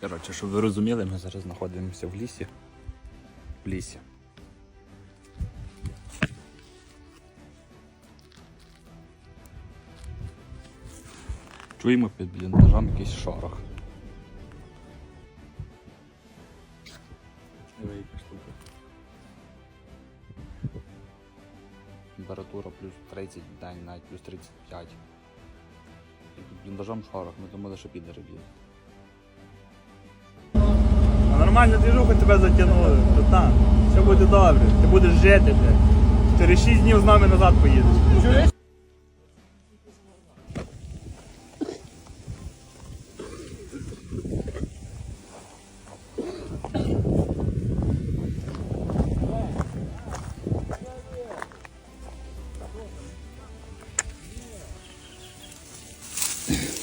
Коротше, щоб ви розуміли, ми зараз знаходимося в лісі. В лісі. Чуємо під бліндажем якийсь шорох. Температура плюс 30 день, навіть плюс 35. І під бліндажом шорох, ми думали, що підери б'ють. Нормальна движуха тебе затягнули. Братан, все буде добре, ти будеш жити, блядь. Через 6 днів з нами назад поїдеш. Yeah.